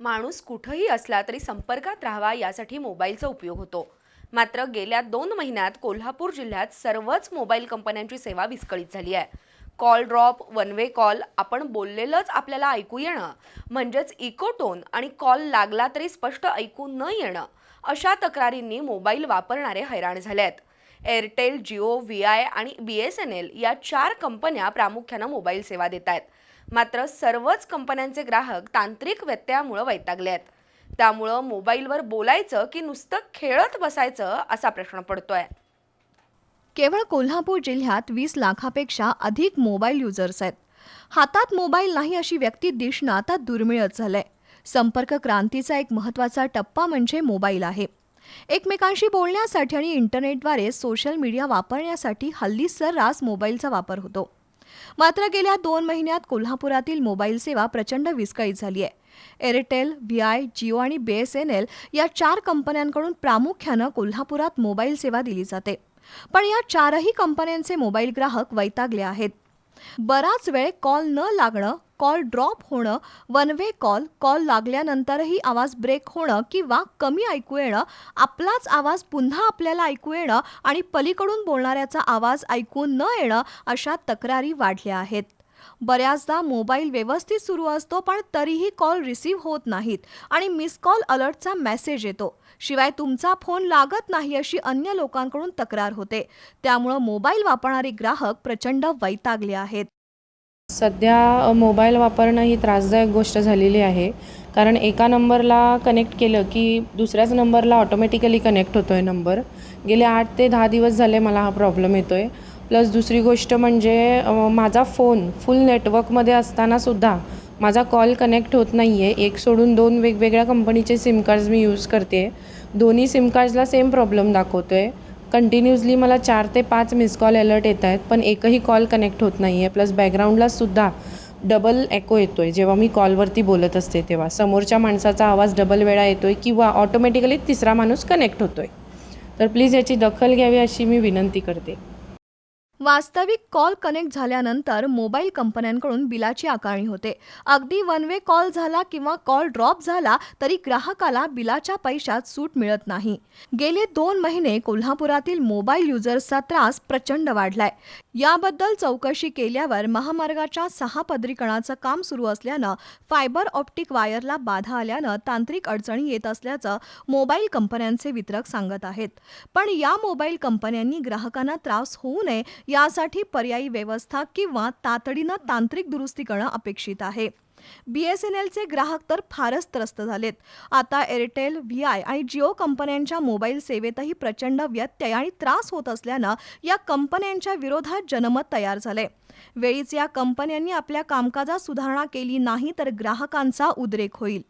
माणूस कुठंही असला तरी संपर्कात राहावा यासाठी मोबाईलचा उपयोग होतो. मात्र गेल्या दोन महिन्यात कोल्हापूर जिल्ह्यात सर्वच मोबाईल कंपन्यांची सेवा विस्कळीत झाली आहे. Call drop one way call आपण बोललेलंच आपल्याला ऐकू येणं म्हणजेच इकोटोन आणि कॉल लागला तरी स्पष्ट ऐकू न येणं अशा तक्रारींनी मोबाईल वापरणारे हैराण झाले आहेत एअरटेल जिओ व्ही आय आणि बी एस एन एल या चार कंपन्या प्रामुख्यानं मोबाईल सेवा देत आहेत. मात्र सर्वच कंपन्यांचे ग्राहक तांत्रिक व्यत्ययामुळं वैतागले आहेत. त्यामुळं मोबाईलवर बोलायचं की नुसतं खेळत बसायचं असा प्रश्न पडतोय. केवळ कोल्हापूर जिल्ह्यात वीस लाखापेक्षा अधिक मोबाईल युजर्स आहेत. हातात मोबाईल नाही अशी व्यक्ती दिसणं आता दुर्मिळच झालंय. संपर्क क्रांतीचा एक महत्त्वाचा टप्पा म्हणजे मोबाईल आहे. एकमेकांशी बोलण्यासाठी आणि इंटरनेटद्वारे सोशल मीडिया वापरण्यासाठी हल्ली सर्रास मोबाईलचा वापर होतो. मात्र गेल्या दोन महिन्यात कोल्हापुरातील मोबाईल सेवा प्रचंड विस्कळीत झाली आहे. एअरटेल व्हीआय जिओ आणि बी एस एन एल या चार कंपन्यांकडून प्रामुख्यानं कोल्हापुरात मोबाईल सेवा दिली जाते. पण या चारही कंपन्यांचे मोबाईल ग्राहक वैतागले आहेत. बराच वेळ कॉल न लागणं कॉल ड्रॉप होणं वन वे कॉल कॉल लागल्यानंतरही आवाज ब्रेक होणं किंवा कमी ऐकू येणं आपलाच आवाज पुन्हा आपल्याला ऐकू येणं आणि पलीकडून बोलणाऱ्याचा आवाज ऐकू न येणं अशा तक्रारी वाढल्या आहेत. बऱ्याचदा मोबाईल व्यवस्थित सुरू असतो पण तरीही कॉल रिसीव्ह होत नाहीत आणि मिस कॉल अलर्टचा मेसेज येतो. शिवाय तुमचा फोन लागत नाही अशी अन्य लोकांकडून तक्रार होते. त्यामुळं मोबाईल वापरणारे ग्राहक प्रचंड वैतागले आहेत. सध्या मोबाईल वापरणं ही त्रासदायक गोष्ट झालेली आहे. कारण एका नंबरला कनेक्ट केलं की दुसऱ्याच नंबरला ऑटोमॅटिकली कनेक्ट होतो आहे नंबर. गेले आठ ते दहा दिवस झाले मला हा प्रॉब्लेम येतो आहे प्लस दुसरी गोष्ट म्हणजे माझा फोन फुल नेटवर्कमध्ये असतानासुद्धा माझा कॉल कनेक्ट होत नाही आहे एक सोडून दोन वेगवेगळ्या कंपनीचे सिम कार्ड्स मी यूज करते दोन्ही सिम कार्ड्सला सेम प्रॉब्लेम दाखवतो आहे कंटिन्युअसली मला चार ते पाच मिस कॉल अलर्ट येत आहेत पण एकही कॉल कनेक्ट होत नाही आहे प्लस बॅकग्राऊंडलासुद्धा डबल एको येतो आहे जेव्हा मी कॉलवरती बोलत असते तेव्हा. समोरच्या माणसाचा आवाज डबल वेळा येतो आहे किंवा ऑटोमॅटिकली तिसरा माणूस कनेक्ट होतो आहे तर प्लीज याची दखल घ्यावी अशी मी विनंती करते. वास्तविक कॉल कनेक्ट झाल्यानंतर मोबाईल कंपन्यांकडून बिलाची आकारणी होते. अगदी वन वे कॉल झाला किंवा कॉल ड्रॉप झाला तरी ग्राहकाला बिलाच्या पैशात सूट मिळत नाही. गेले दोन महिने कोल्हापुरातील मोबाईल युजर्सचा त्रास प्रचंड वाढलाय. याबद्दल चौकशी केल्यावर महामार्गाच्या सहा पदरीकरणाचं काम सुरू असल्यानं फायबर ऑप्टिक वायरला बाधा आल्यानं तांत्रिक अडचणी येत असल्याचं मोबाईल कंपन्यांचे वितरक सांगत आहेत. पण या मोबाईल कंपन्यांनी ग्राहकांना त्रास होऊ नये यासाठी पर्यायी व्यवस्था किंवा तातडीनं तांत्रिक दुरुस्ती करणं अपेक्षित आहे. बी एस एन एलचे ग्राहक तर फारच त्रस्त झालेत. आता एअरटेल व्ही आय आणि जिओ कंपन्यांच्या मोबाईल सेवेतही प्रचंड व्यत्यय आणि त्रास होत असल्यानं या कंपन्यांच्या विरोधात जनमत तयार झाले वेळीच या कंपन्यांनी आपल्या कामकाजात सुधारणा केली नाही तर ग्राहकांचा उद्रेक होईल.